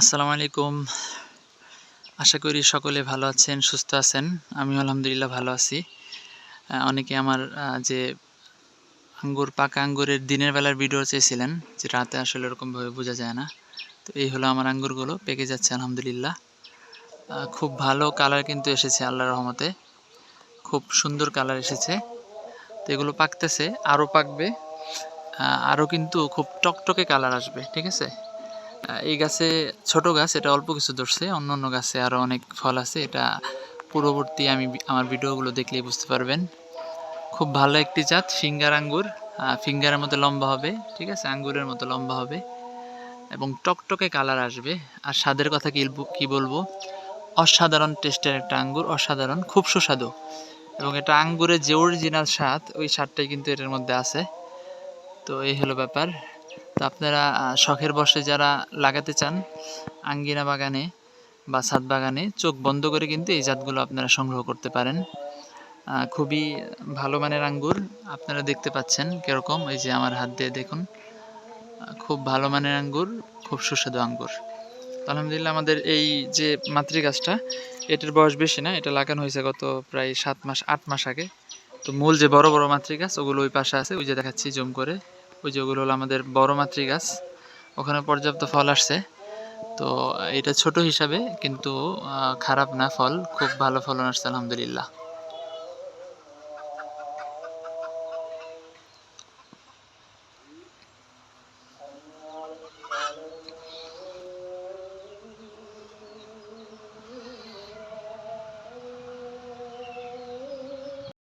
আসসালামু আলাইকুম। আশা করি সকলে ভালো আছেন, সুস্থ আছেন। আমি আলহামদুলিল্লাহ ভালো আছি। অনেকে আমার যে আঙ্গুর, পাকা আঙ্গুরের দিনের বেলার ভিডিও চেয়েছিলেন যে রাতে আসলে ওরকমভাবে বোঝা যায় না। তো এই হলো আমার আঙ্গুরগুলো, পেকে যাচ্ছে আলহামদুলিল্লাহ। খুব ভালো কালার কিন্তু এসেছে আল্লাহর রহমতে। খুব সুন্দর কালার এসেছে। তো এগুলো পাকতেছে, আরও পাকবে। আরও কিন্তু খুব টকটকে কালার আসবে, ঠিক আছে? এই গাছে ছোট গাছ, এটা অল্প কিছু ধরছে অন্য অন্য গাছে আরও অনেক ফল আছে, এটা পূর্ববর্তী আমি আমার ভিডিওগুলো দেখলেই বুঝতে পারবেন। খুব ভালো একটি জাত, ফিঙ্গার আঙ্গুর ফিঙ্গারের মতো লম্বা হবে, ঠিক আছে? আঙ্গুরের মতো লম্বা হবে, এবং টকটকে কালার আসবে। আর স্বাদের কথা কি কি বলব? অসাধারণ টেস্টের একটা আঙ্গুর, অসাধারণ, খুব সুস্বাদু। এবং এটা আঙ্গুরের যে অরিজিনাল স্বাদ, ওই স্বাদটাই কিন্তু এটার মধ্যে আছে। তো এই হলো ব্যাপার। তো আপনারা শখের বসে যারা লাগাতে চান, আঙ্গিনা বাগানে বা ছাদ বাগানে চোখ বন্ধ করে কিন্তু এই জাতগুলো আপনারা সংগ্রহ করতে পারেন। খুবই ভালো মানের আঙ্গুর আপনারা দেখতে পাচ্ছেন কীরকম, এই যে আমার হাত দিয়ে দেখুন। খুব ভালো মানের আঙ্গুর, খুব সুস্বাদু আঙ্গুর। আলহামদুলিল্লাহ আমাদের এই যে মাতৃ গাছটা, এটার বয়স বেশি না, এটা লাগানো হয়েছে গত প্রায় সাত মাস, আট মাস আগে। তো মূল যে বড় বড় মাতৃ গাছ, ওগুলো ওই পাশে আছে, ওই যে দেখাচ্ছি, জুম করে। ওই যে ওগুলো হলো আমাদের বড় মাতৃ গাছ, ওখানে পর্যাপ্ত ফল আসছে। তো এটা ছোট হিসাবে কিন্তু খারাপ না ফল, খুব ভালো ফলন আসছে, আলহামদুলিল্লাহ।